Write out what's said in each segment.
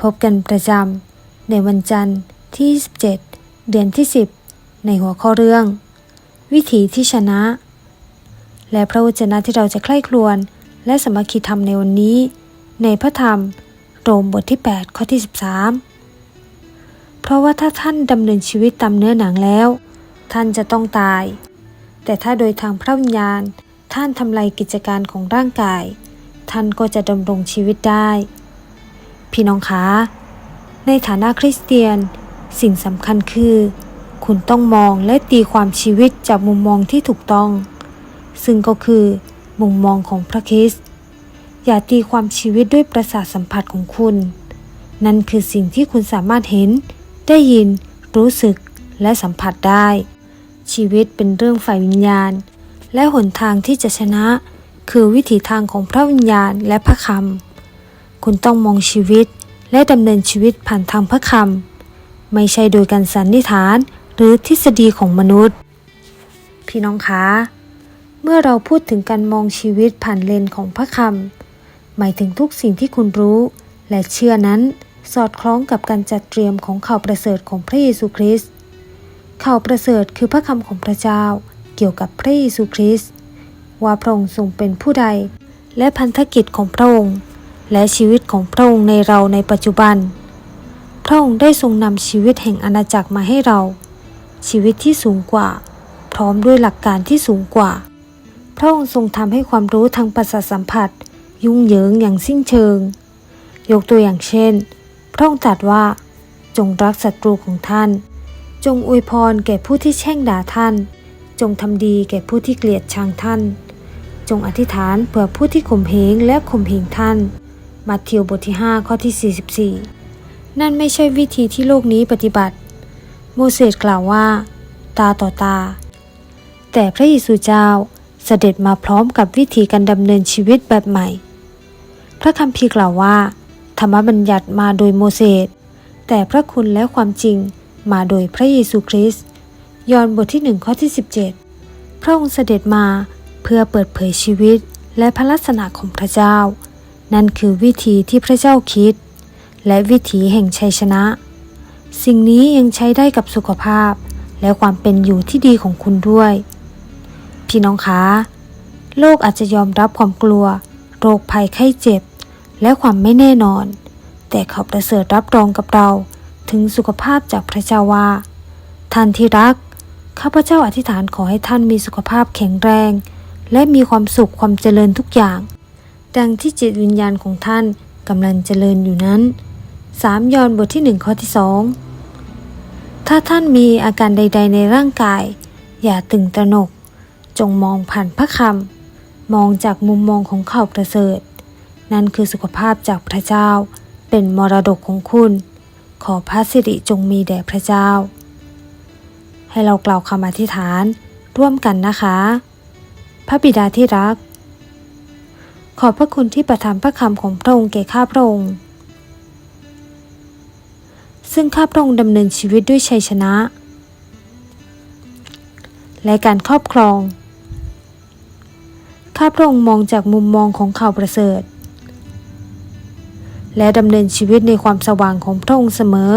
พบกันประจำในวันจันทร์ที่27เดือนที่ 10 ในหัวข้อเรื่อง วิถีที่ชนะ และพระวจนะที่เราจะใคร่ครวญและสมัคคีธรรมในวันนี้ ในพระธรรมโรมบทที่ 8 ข้อที่ 13 เพราะว่าถ้าท่านดำเนินชีวิตตามเนื้อหนังแล้ว ท่านจะต้องตาย แต่ถ้าโดยทางพระวิญญาณ ท่านทำลายกิจการของร่างกาย ท่านก็จะดำรงชีวิตได้ พี่น้องคะ ในฐานะคริสเตียน สิ่งสำคัญคือ คุณต้องมองและตีความชีวิตจากมุมมองที่ถูกต้อง ซึ่งก็คือมุมมองของพระคริสต์อย่าตีความชีวิตด้วยประสาทสัมผัสของคุณ นั่นคือสิ่งที่คุณสามารถเห็น ได้ยิน รู้สึก และสัมผัสได้ ชีวิตเป็นเรื่องฝ่ายวิญญาณ และหนทางที่จะชนะ คือวิถีทางของพระวิญญาณและพระคำ คุณต้องมองชีวิต และดำเนินชีวิตผ่านทางพระคำไม่ใช่โดยการสันนิษฐานหรือทฤษฎีของมนุษย์ พี่น้องคะเมื่อเราพูดถึงการมองชีวิตผ่านเลนของพระคำหมายถึงทุกสิ่งที่คุณรู้ และเชื่อนั้นสอดคล้องกับการจัดเตรียมของข่าวประเสริฐของพระเยซูคริสต์ข่าวประเสริฐคือพระคำของพระเจ้าเกี่ยวกับพระเยซูคริสต์ว่าพระองค์ทรงเป็นผู้ใด และพันธกิจของพระองค์ และชีวิตของพระองค์ในเราในปัจจุบัน พระองค์ได้ทรงนำชีวิตแห่งอาณาจักรมาให้เรา ชีวิตที่สูงกว่า พร้อมด้วยหลักการที่สูงกว่า พระองค์ทรงทำให้ความรู้ทางประสาทสัมผัส ยุ่งเหยิงอย่างสิ้นเชิง ยกตัวอย่างเช่น พระองค์ตรัสว่า จงรักศัตรูของท่าน จงอวยพรแก่ผู้ที่แช่งด่าท่าน จงทำดีแก่ผู้ที่เกลียดชังท่าน จงอธิษฐานเผื่อผู้ที่ข่มเหงและข่มเหงท่าน มาทธิวบทที่ 5 ข้อที่ 44 นั่นไม่ใช่วิธีที่โลกนี้ปฏิบัติ โมเสสกล่าวว่า ตาต่อตา แต่พระเยซูเจ้าเสด็จมาพร้อมกับวิธีการดำเนินชีวิตแบบใหม่ พระคัมภีร์กล่าวว่า ธรรมบัญญัติมาโดยโมเสส แต่พระคุณและความจริงมาโดยพระเยซูคริสต์ ยอห์นบทที่หนึ่งข้อที่ 17 พระองค์เสด็จมาเพื่อเปิดเผยชีวิตและพระลักษณะของพระเจ้า นั่นคือวิธีที่พระเจ้าคิด และวิถีแห่งชัยชนะ สิ่งนี้ยังใช้ได้กับสุขภาพ และความเป็นอยู่ที่ดีของคุณด้วย พี่น้องคะโลกอาจจะยอมรับความกลัว โรคภัยไข้เจ็บ และความไม่แน่นอน แต่เขาประเสริฐรับรองกับเราถึงสุขภาพจากพระเจ้าว่า ท่านที่รัก ข้าพเจ้าอธิษฐานขอให้ท่านมีสุขภาพแข็งแรง และมีความสุขความเจริญทุกอย่าง ดังที่จิตวิญญาณของท่านกำลังเจริญอยู่นั้น 3 ยอห์นบทที่ 1 ข้อที่ 2 ถ้าท่านมีอาการใด ๆ ในร่างกาย อย่าตึงตระหนก จงมองผ่านพระคำมองจากมุมมองของข่าวประเสริฐ นั่นคือสุขภาพจากพระเจ้า เป็นมรดกของคุณ ขอพระสิริจงมีแด่พระเจ้า ให้เรากล่าวคำอธิษฐานร่วมกันนะคะ พระบิดาที่รัก ขอบพระคุณที่ประทานพระคำของพระองค์แก่ข้าพระองค์ ซึ่งข้าพระองค์ดำเนินชีวิตด้วยชัยชนะ และการครอบครอง ข้าพระองค์มองจากมุมมองของข่าวประเสริฐ และดำเนินชีวิตในความสว่างของพระองค์เสมอ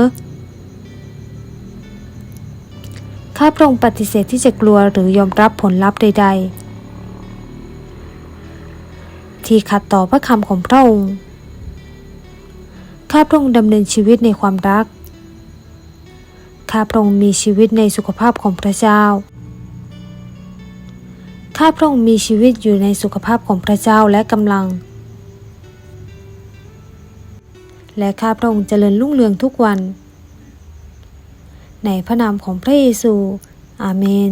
ข้าพระองค์ปฏิเสธที่จะกลัวหรือยอมรับผลลัพธ์ใด ๆ ที่ขัดต่อพระคำของพระองค์ ข้าพระองค์ดำเนินชีวิตในความรัก ข้าพระองค์มีชีวิตในสุขภาพของพระเจ้า ข้าพระองค์มีชีวิตอยู่ในสุขภาพของพระเจ้าและกำลัง และข้าพระองค์เจริญรุ่งเรืองทุกวัน ในพระนามของพระเยซู อาเมน